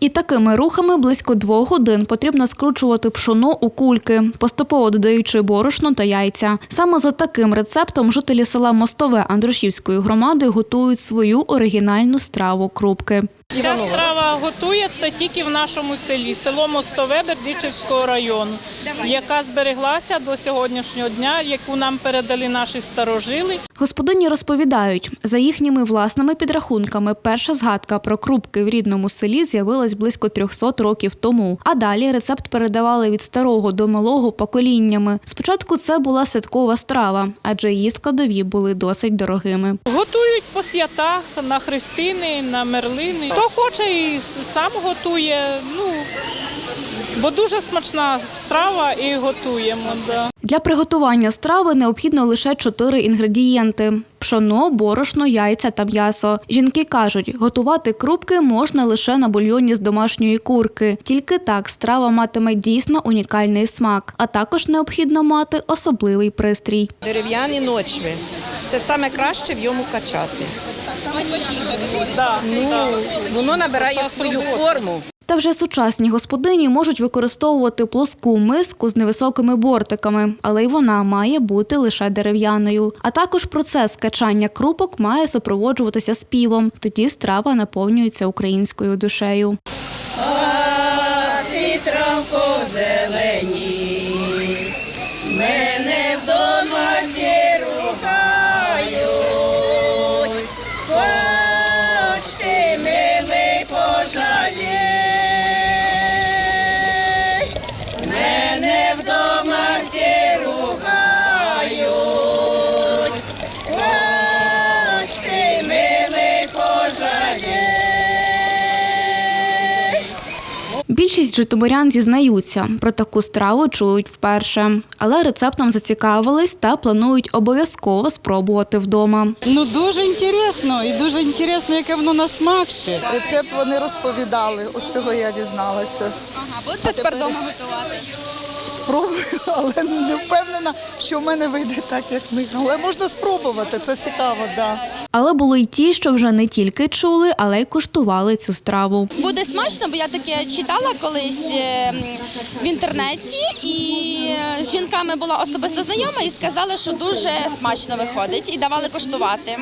І такими рухами близько двох годин потрібно скручувати пшоно у кульки, поступово додаючи борошно та яйця. Саме за таким рецептом жителі села Мостове Андрушівської громади готують свою оригінальну страву крупки. Ця страва готується тільки в нашому селі, село Мостове Бердичівського району, яка збереглася до сьогоднішнього дня, яку нам передали наші старожили. Господині розповідають, за їхніми власними підрахунками, перша згадка про крупки в рідному селі з'явилась близько 300 років тому. А далі рецепт передавали від старого до малого поколіннями. Спочатку це була святкова страва, адже її складові були досить дорогими. Готують по святах на хрестини, на мерлини. Хто хоче і сам готує. Ну бо дуже смачна страва і готуємо. Да. Для приготування страви необхідно лише чотири інгредієнти: пшоно, борошно, яйця та м'ясо. Жінки кажуть, готувати крупки можна лише на бульйоні з домашньої курки. Тільки так страва матиме дійсно унікальний смак, а також необхідно мати особливий пристрій. Дерев'яні ночви. Це саме краще в йому качати. Да, да. Воно набирає свою форму. Та вже сучасні господині можуть використовувати плоску миску з невисокими бортиками, але й вона має бути лише дерев'яною. А також процес качання крупок має супроводжуватися співом. Тоді страва наповнюється українською душею. Більшість житомирян зізнаються, про таку страву чують вперше, але рецептом зацікавились та планують обов'язково спробувати вдома. Ну дуже інтересно і дуже інтересно, яке воно на смак ще. Рецепт вони розповідали, ось цього я дізналася. Ага, будете тепер вдома готувати? Спробую, але не впевнена, що в мене вийде так, як в них. Але можна спробувати, це цікаво. Да. Але були й ті, що вже не тільки чули, але й куштували цю страву. Буде смачно, бо я таке читала колись е, в інтернеті, і е, з жінками була особисто знайома і сказали, що дуже смачно виходить, і давали коштувати.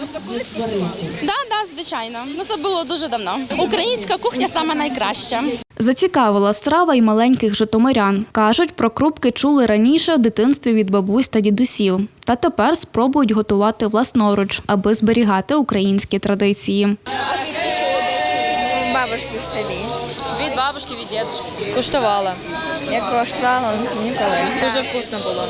Тобто колись коштували? Так, да, да, звичайно. Ну це було дуже давно. Українська кухня саме найкраща. Зацікавила страва й маленьких житомирян. Кажуть, про крупки чули раніше в дитинстві від бабусь та дідусів. Та тепер спробують готувати власноруч, аби зберігати українські традиції. бабушки в селі. Від бабушки, від дідушки. Куштувала. Я коштувала ніколи. Дуже вкусно було.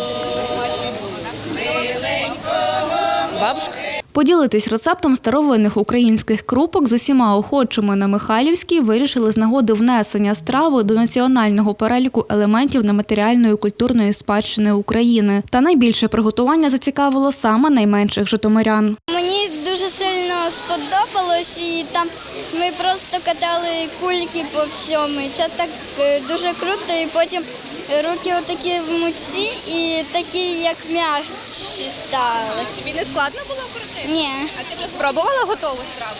Бабушка? Поділитись рецептом старовинних українських крупок з усіма охочими на Михайлівській вирішили з нагоди внесення страви до національного переліку елементів нематеріальної культурної спадщини України. Та найбільше приготування зацікавило саме найменших житомирян. Мені дуже сильно сподобалось, і там ми просто катали кульки по всьому. І це так е, дуже круто. І потім руки отакі в муці і такі, як м'якші стали. Тобі не складно було Ні, А ти вже спробувала готову страву?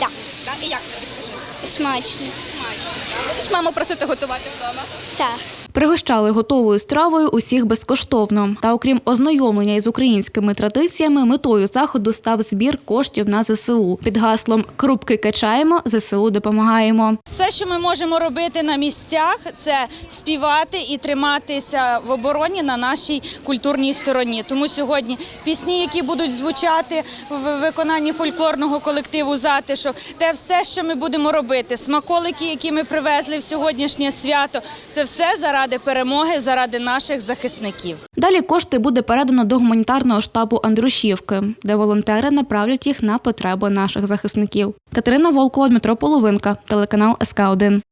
так, Так? І як тобі скажи? смачно. Смачно. Будеш маму просити готувати вдома? Так. Пригощали готовою стравою усіх безкоштовно. Та окрім ознайомлення із українськими традиціями, метою заходу став збір коштів на ЗСУ під гаслом Крупки качаємо, ЗСУ допомагаємо. Все, що ми можемо робити на місцях, це співати і триматися в обороні на нашій культурній стороні. Тому сьогодні пісні, які будуть звучати в виконанні фольклорного колективу Затишок, те все, що ми будемо робити, смаколики, які ми привезли в сьогоднішнє свято, це все заради перемоги, заради наших захисників. Далі кошти буде передано до гуманітарного штабу Андрушівки, де волонтери направлять їх на потреби наших захисників. Катерина Волкова, Дмитро Половинка, телеканал СК 1